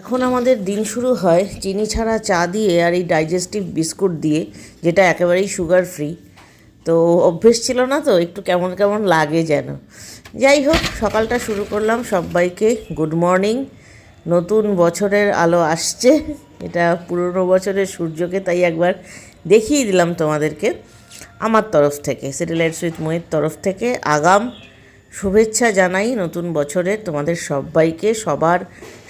এখন আমাদের দিন শুরু হয় চিনি ছাড়া চা দিয়ে আর এই ডাইজেস্টিভ বিস্কুট দিয়ে, যেটা একেবারেই সুগার ফ্রি তো অভ্যেস ছিল না তো, একটু কেমন কেমন লাগে যেন। যাই হোক, সকালটা শুরু করলাম সবাইকে। গুড মর্নিং নতুন বছরের আলো আসছে। এটা পুরনো বছরের সূর্যকে তাই একবার দেখিয়ে দিলাম তোমাদেরকে। আমার তরফ থেকে স্যাটেলাইট সুইথ ময়ের তরফ থেকে আগাম শুভেচ্ছা জানাই নতুন বছরে তোমাদের সবাইকে। সবার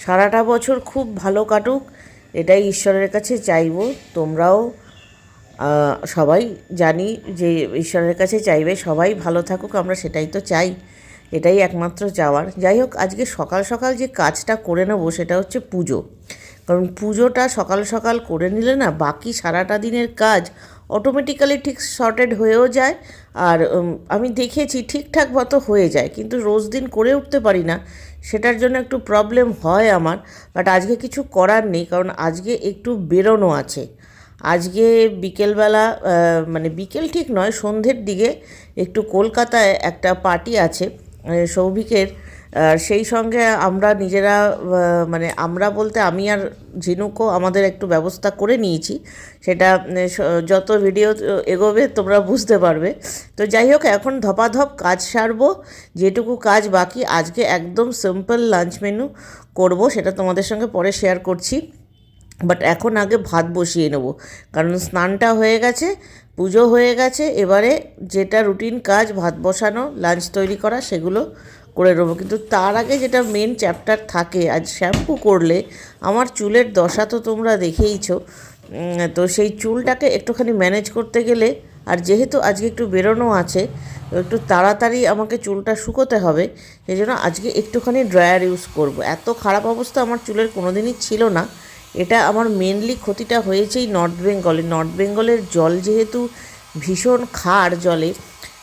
সারাটা বছর খুব ভালো কাটুক, এটাই ঈশ্বরের কাছে চাইব। তোমরাও সবাই জানি যে ঈশ্বরের কাছে চাইবে, সবাই ভালো থাকুক, আমরা সেটাই তো চাই, এটাই একমাত্র চাওয়ার। যাই হোক, আজকে সকাল সকাল যে কাজটা করে নেব সেটা হচ্ছে পুজো। কারণ পুজোটা সকাল সকাল করে নিলে না বাকি সারাটা দিনের কাজ অটোমেটিক্যালি ঠিক শর্টেড হয়েও যায়। আর আমি দেখেছি ঠিকঠাক মতো হয়ে যায়, কিন্তু রোজ দিন করে উঠতে পারি না। সেটার জন্য একটু প্রবলেম হয় আমার বাট আজকে কিছু করার নেই, কারণ আজকে একটু বেরোনো আছে। আজকে বিকেলবেলা মানে বিকেল ঠিক নয়, সন্ধ্যের দিকে একটু কলকাতায় একটা পার্টি আছে সৌভিকের আর সেই সঙ্গে আমরা নিজেরা মানে আমরা বলতে আমি আর ঝিনুকও আমাদের একটু ব্যবস্থা করে নিয়েছি। সেটা যত ভিডিও এগোবে তোমরা বুঝতে পারবে। তো যাই হোক, এখন ধপাধপ কাজ সারবো। যেটুকু কাজ বাকি, আজকে একদম সিম্পল লাঞ্চ মেনু করব, সেটা তোমাদের সঙ্গে পরে শেয়ার করছি। বাট এখন আগে ভাত বসিয়ে নেব। কারণ স্নানটা হয়ে গেছে পুজো হয়ে গেছে, এবারে যেটা রুটিন কাজ, ভাত বসানো লাঞ্চ তৈরি করা, সেগুলো করে নেব। কিন্তু তার আগে যেটা মেন চ্যাপ্টার থাকে, আজ শ্যাম্পু করলে আমার চুলের দশা তো তোমরা দেখেইছো তো সেই চুলটাকে একটুখানি ম্যানেজ করতে গেলে, আর যেহেতু আজকে একটু বেরোনো আছে একটু তাড়াতাড়ি আমাকে চুলটা শুকোতে হবে, সেই জন্য আজকে একটুখানি ড্রায়ার ইউজ করব। এত খারাপ অবস্থা আমার চুলের কোনোদিনই ছিল না এটা আমার মেনলি ক্ষতিটা হয়েছেই নর্থ বেঙ্গলে নর্থ বেঙ্গলের জল যেহেতু ভীষণ খার জলে,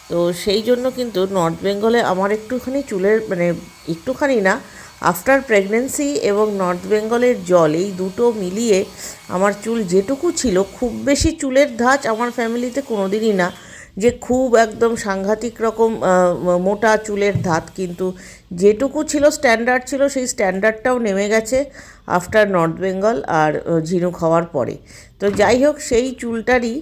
তো সেই জন্য কিন্তু নর্থ বেঙ্গলে আমার একটুখানি চুলের মানে একটুখানি না আফটার প্রেগনেন্সি এবং নর্থ বেঙ্গলের জল, এই দুটো মিলিয়ে আমার চুল যেটুকু ছিল, খুব বেশি চুলের ধাঁচ আমার ফ্যামিলিতে কোনোদিনই না। যে খুব একদম সাংঘাতিক রকম মোটা চুলের ধাত কিন্তু যেটুকু ছিল স্ট্যান্ডার্ড ছিল, সেই স্ট্যান্ডার্ডটাও নেমে গেছে আফটার নর্থ বেঙ্গল আর ঝিনুক হওয়ার পরে। তো যাই হোক, সেই চুলটারই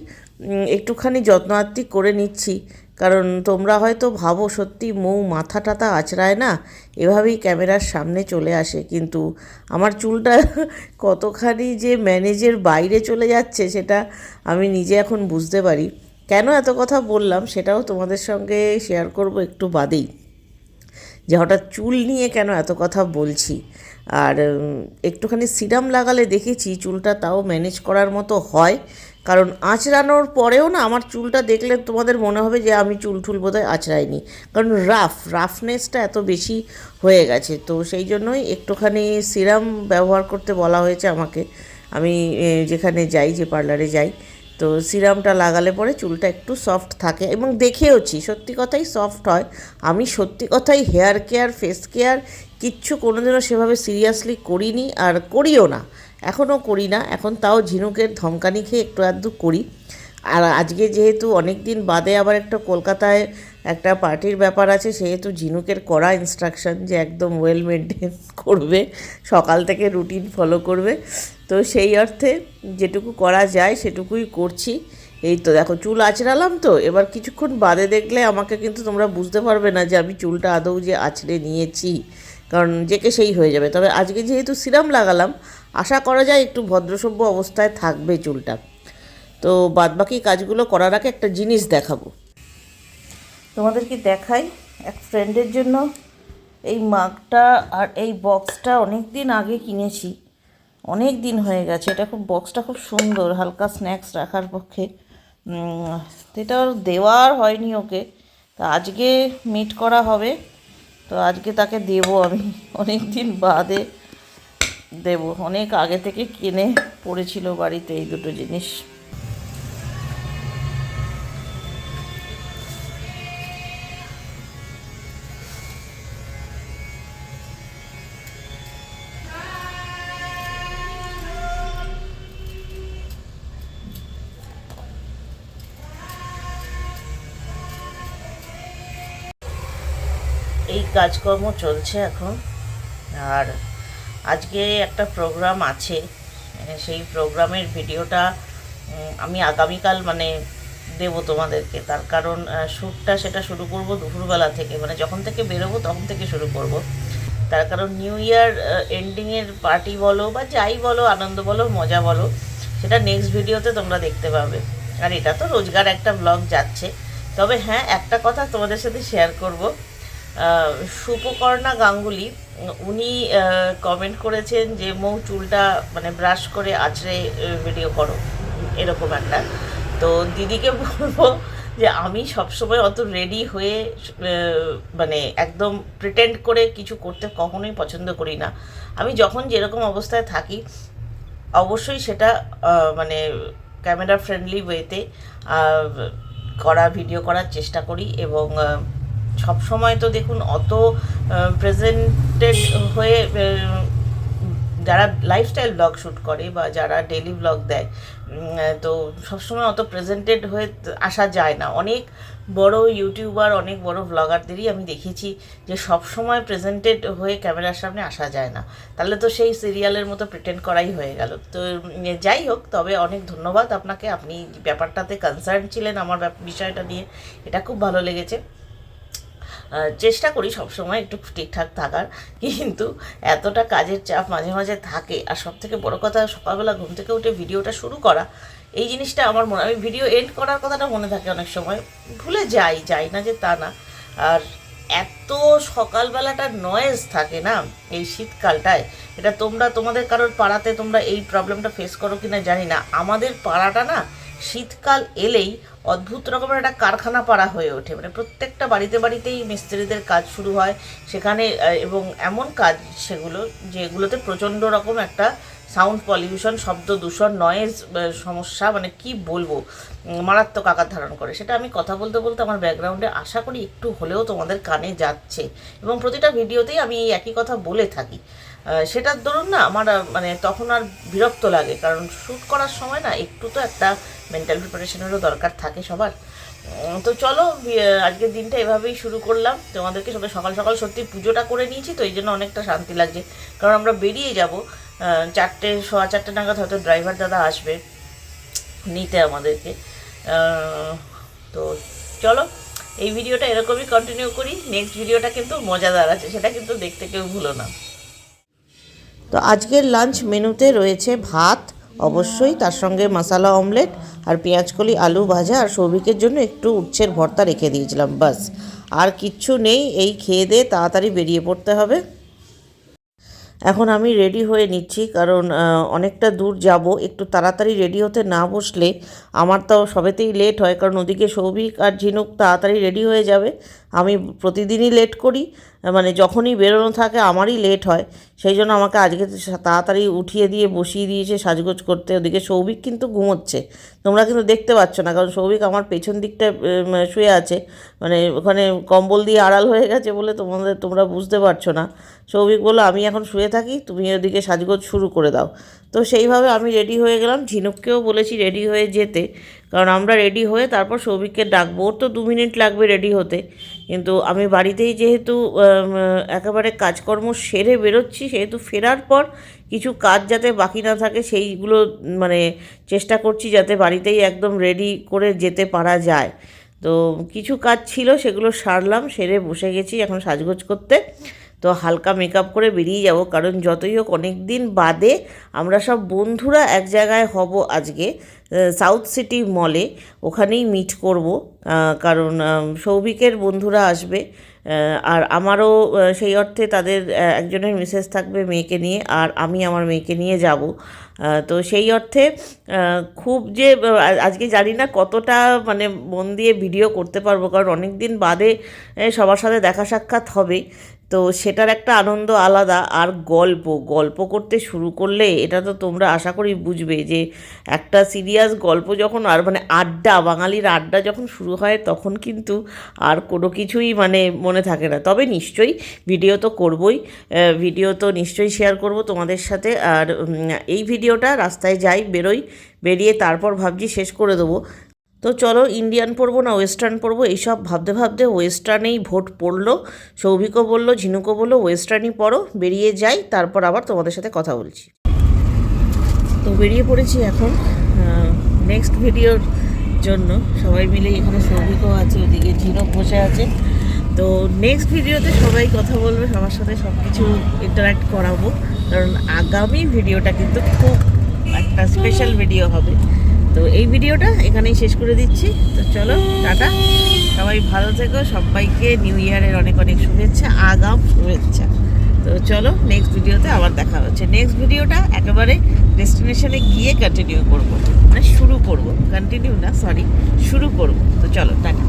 একটুখানি যত্নার্থী করে নিচ্ছি। কারণ তোমরা হয়তো ভাবো, সত্যি মৌ মাথা টাথা আঁচড়ায় না? এভাবেই ক্যামেরার সামনে চলে আসে। কিন্তু আমার চুলটা কতখানি যে ম্যানেজের বাইরে চলে যাচ্ছে, সেটা আমি নিজে এখন বুঝতে পারি। কেন এত কথা বললাম সেটাও তোমাদের সঙ্গে শেয়ার করব একটু বাদেই। যে হঠাৎ চুল নিয়ে কেন এত কথা বলছি? আর একটুখানি সিরাম লাগালে দেখেছি চুলটা তাও ম্যানেজ করার মতো হয়। কারণ আঁচড়ানোর পরেও না আমার চুলটা দেখলে তোমাদের মনে হবে যে আমি চুল টুল বোধহয় আঁচড়াইনি। কারণ রাফ রাফনেসটা এত বেশি হয়ে গেছে। তো সেই জন্যই একটুখানি সিরাম ব্যবহার করতে বলা হয়েছে আমাকে। আমি যেখানে যাই, যে পার্লারে যাই তো সিরামটা লাগালে পরে চুলটা একটু সফট থাকে এবং দেখেওছি সত্যি কথাই সফট হয়। আমি সত্যি কথাই হেয়ার কেয়ার ফেস কেয়ার কিচ্ছু কোনোদিনও সেভাবে সিরিয়াসলি করিনি আর করিও না। এখনও করি না, এখন তাও ঝিনুকের ধমকানি খেয়ে একটু আধটু করি। আর আজকে যেহেতু অনেক দিন বাদে আবার একটা কলকাতায় একটা পার্টির ব্যাপার আছে, সেহেতু ঝিনুকের কড়া ইনস্ট্রাকশন যে একদম ওয়েল মেনটেন করবে, সকাল থেকে রুটিন ফলো করবে। তো সেই অর্থে যেটুকু করা যায় সেটুকুই করছি। এই তো দেখো, চুল আঁচড়ালাম তো, এবার কিছুক্ষণ বাদে দেখলে আমাকে কিন্তু তোমরা বুঝতে পারবে না যে আমি চুলটা আদৌ যে আঁচড়ে নিয়েছি, কারণ যেকে সেই হয়ে যাবে। তবে আজকে যেহেতু সিরাম লাগালাম, আশা করা যায় একটু ভদ্রসভ্য অবস্থায় থাকবে চুলটা। তো বাদবাকি কাজগুলো করার আগে একটা জিনিস দেখাবো। তোমাদেরকে দেখাই এক ফ্রেন্ডের জন্য। এই মাগটা আর এই বক্সটা অনেক দিন আগে কিনেছি। অনেক দিন হয়ে গেছে। এটা খুব বক্সটা খুব সুন্দর, হালকা স্ন্যাক্স রাখার পক্ষে। এটা ওর দেওয়ার হয়নি ওকে। তা আজকে মিট করা হবে। তো আজকে তাকে দেবো আমি। অনেক দিন বাদে দেব। অনেক আগে থেকে কিনে পড়েছিল বাড়িতে এই দুটো জিনিস। কাজকর্ম চলছে এখন। আর আজকে একটা প্রোগ্রাম আছে। সেই প্রোগ্রামের ভিডিওটা আমি আগামীকাল মানে দেবো তোমাদেরকে। তার কারণ শ্যুটটা সেটা শুরু করব দুপুরবেলা থেকে। মানে যখন থেকে বেরোবো তখন থেকে শুরু করব। তার কারণ নিউ ইয়ার এন্ডিংয়ের পার্টি বলো বা যাই বলো, আনন্দ বলো, মজা বলো, সেটা নেক্সট ভিডিওতে তোমরা দেখতে পাবে। আর এটা তো রোজগার একটা ব্লগ যাচ্ছে। তবে হ্যাঁ একটা কথা তোমাদের সাথে শেয়ার করব। সুপকর্ণা গাঙ্গুলি, উনি কমেন্ট করেছেন যে, মৌ, চুলটা মানে ব্রাশ করে আছড়ে ভিডিও করো। এরকম একটা। তো দিদিকে বলব যে, আমি সবসময় অত রেডি হয়ে মানে একদম প্রিটেন্ড করে কিছু করতে কখনোই পছন্দ করি না। আমি যখন যেরকম অবস্থায় থাকি, অবশ্যই সেটা মানে ক্যামেরা ফ্রেন্ডলি ওয়েতে করা ভিডিও করার চেষ্টা করি এবং সব সময় তো দেখুন, অত প্রেজেন্টেড হয়ে যারা লাইফস্টাইল ব্লগ শ্যুট করে বা যারা ডেলি ব্লগ দেয় তো সবসময় অত প্রেজেন্টেড হয়ে আসা যায় না। অনেক বড় ইউটিউবার অনেক বড় ব্লগারদেরই আমি দেখেছি যে সব সময় প্রেজেন্টেড হয়ে ক্যামেরার সামনে আসা যায় না। তাহলে তো সেই সিরিয়ালের মতো প্রিটেন্ড করাই হয়ে গেল। তো যাই হোক, তবে অনেক ধন্যবাদ আপনাকে। আপনি ব্যাপারটাতে কনসার্ন ছিলেন আমার বিষয়টা নিয়ে। এটা খুব ভালো লেগেছে। চেষ্টা করি সবসময় একটু ঠিকঠাক থাকার। কিন্তু এতটা কাজের চাপ মাঝে মাঝে থাকে। আর সব থেকে বড়ো কথা, সকালবেলা ঘুম থেকে উঠে ভিডিওটা শুরু করা। এই জিনিসটা আমার মনে, আমি ভিডিও এন্ড করার কথাটা মনে থাকে অনেক সময়। ভুলে যাই যাই না যে তা না। আর এত সকালবেলাটা নয়েজ থাকে না এই শীতকালটায়। এটা তোমরা তোমাদের কারোর পাড়াতে তোমরা এই প্রবলেমটা ফেস করো কিনা জানি না। আমাদের পাড়াটা না শীতকাল এলেই অদ্ভুত রকমের একটা কারখানা পাড়া হয়ে ওঠে। মানে প্রত্যেকটা বাড়িতে বাড়িতেই মিস্ত্রিদের কাজ শুরু হয়। সেখানে এবং এমন কাজ সেগুলো, যেগুলোতে প্রচণ্ড রকম একটা সাউন্ড পলিউশন শব্দ দূষণ নয়েজ সমস্যা মানে কি বলব মারাত্মক আকার ধারণ করে। সেটা আমি কথা বলতে বলতে আমার ব্যাকগ্রাউন্ডে আশা করি একটু হলেও তোমাদের কানে যাচ্ছে। এবং প্রতিটা ভিডিওতেই আমি এই একই কথা বলে থাকি। সেটার দরুন না আমার মানে তখন আর বিরক্ত লাগে, কারণ শ্যুট করার সময় না একটু তো একটা মেন্টাল প্রিপারেশনেরও দরকার থাকে সবার। তো চলো আজকের দিনটা এভাবেই শুরু করলাম। তোমাদেরকে সবাই সকাল সকাল সত্যি পুজোটা করে নিয়েছি, তো এই জন্য অনেকটা শান্তি লাগছে। কারণ আমরা বেরিয়ে যাব। চারটে, সোয়া চারটে নাগাদ হয়তো ড্রাইভার দাদা আসবে নিতে আমাদেরকে। তো চলো, এই ভিডিওটা এরকমই কন্টিনিউ করি। নেক্সট ভিডিওটা কিন্তু মজাদার আছে, সেটা কিন্তু দেখতে কেউ ভুলো না। তো আজকের লাঞ্চ মেনুতে রয়েছে ভাত, অবশ্যই তার সঙ্গে মশালা অমলেট আর পেঁয়াজকলি আলু ভাজা আর সৌভিকের জন্য একটু উচ্ছের ভর্তা রেখে দিয়েছিলাম, বাস। আর কিচ্ছু নেই, এই খেয়ে দিয়ে তাড়াতাড়ি বেরিয়ে পড়তে হবে। এখন আমি রেডি হয়ে নিচ্ছি, কারণ অনেকটা দূর যাব। একটু তাড়াতাড়ি রেডি হতে না বসলে আমার তো সবেতেই লেট হয়, কারণ ওদিকে সৌভিক আর ঝিনুক তাড়াতাড়ি রেডি হয়ে যাবে। আমি প্রতিদিনই লেট করি মানে যখনই বেরোনো থাকে আমারই লেট হয়। সেই জন্য আমাকে আজকে তাড়াতাড়ি উঠিয়ে দিয়ে বসিয়ে দিয়েছে, সাজগোজ করতে। ওদিকে সৌভিক কিন্তু ঘুমোচ্ছে। তোমরা কিন্তু দেখতে পাচ্ছ না, কারণ সৌভিক আমার পেছন দিকটা শুয়ে আছে। মানে ওখানে কম্বল দিয়ে আড়াল হয়ে গেছে বলে তোমাদের, তোমরা বুঝতে পারছ না। সৌভিক বলল, আমি এখন শুয়ে থাকি, তুমি ওদিকে সাজগোজ শুরু করে দাও। তো সেইভাবে আমি রেডি হয়ে গেলাম। ঝিনুককেও বলেছি রেডি হয়ে যেতে, কারণ আমরা রেডি হয়ে তারপর সৌভিককে ডাকবো। ওর তো দু মিনিট লাগবে রেডি হতে। কিন্তু আমি বাড়িতেই যেহেতু একেবারে কাজকর্ম সেরে বেরোচ্ছি, সেহেতু ফেরার পর কিছু কাজ যাতে বাকি না থাকে, সেইগুলো মানে চেষ্টা করছি যাতে বাড়িতেই একদম রেডি করে যেতে পারা যায়। তো কিছু কাজ ছিল, সেগুলো সারলাম, সেরে বসে গেছি এখন সাজগোজ করতে। তো হালকা মেকআপ করে বেরিয়ে যাব, কারণ যতই হোক অনেক দিন বাদে আমরা সব বন্ধুরা এক জায়গায় হব আজকে সাউথ সিটি মলে ওখানেই মিট করব কারণ সৌভিকের বন্ধুরা আসবে আর আমারও সেই অর্থে তাদের একজনের মিসেস থাকবে মেয়েকে নিয়ে, আর আমি আমার মেয়েকে নিয়ে যাব। তো সেই অর্থে খুব যে আজকে জানি না কতটা মানে মন দিয়ে ভিডিও করতে পারব, কারণ অনেক দিন বাদে সবার সাথে দেখা সাক্ষাৎ হবে। তো সেটার একটা আনন্দ আলাদা। আর গল্প গল্প করতে শুরু করলে এটা তো তোমরা আশা করি বুঝবে যে একটা সিরিয়াস গল্প যখন আর মানে আড্ডা, বাঙালির আড্ডা যখন শুরু হয় তখন কিন্তু আর কোনো কিছুই মানে মনে থাকে না। তবে নিশ্চয়ই ভিডিও তো করবই ভিডিও তো নিশ্চয়ই শেয়ার করব তোমাদের সাথে। আর এই ভিডিওটা রাস্তায় যাই, বেরোই, বেরিয়ে তারপর ভাবছি শেষ করে দেবো। তো চলো ইন্ডিয়ান পড়ব না ওয়েস্টার্ন পড়ব এইসব ভাবতে ভাবতে ওয়েস্টার্নেই ভোট পড়ল। সৌভিকও বলল, ঝিনুকও বলল, ওয়েস্টার্নই পড়ো, বেরিয়ে যাই, তারপর আবার তোমাদের সাথে কথা বলছি। তো বেরিয়ে পড়েছি এখন নেক্সট ভিডিওর জন্য। সবাই মিলে এখানে সৌভিকও আছে, ওদিকে ঝিনুক বসে আছে। তো নেক্সট ভিডিওতে সবাই কথা বলবে, সবার সাথে সব কিছু ইন্টারাক্ট করাবো। কারণ আগামী ভিডিওটা কিন্তু খুব একটা স্পেশাল ভিডিও হবে। তো এই ভিডিওটা এখানেই শেষ করে দিচ্ছি। তো চলো, টাটা। সবাই ভালো থেকো, সবাইকে নিউ ইয়ারের অনেক অনেক শুভেচ্ছা, আগাম শুভেচ্ছা। তো চলো নেক্সট ভিডিওতে আবার দেখা হচ্ছে। নেক্সট ভিডিওটা একেবারে ডেস্টিনেশনে গিয়ে কন্টিনিউ করব। মানে শুরু করব। কন্টিনিউ না সরি শুরু করব। তো চলো, টাটা।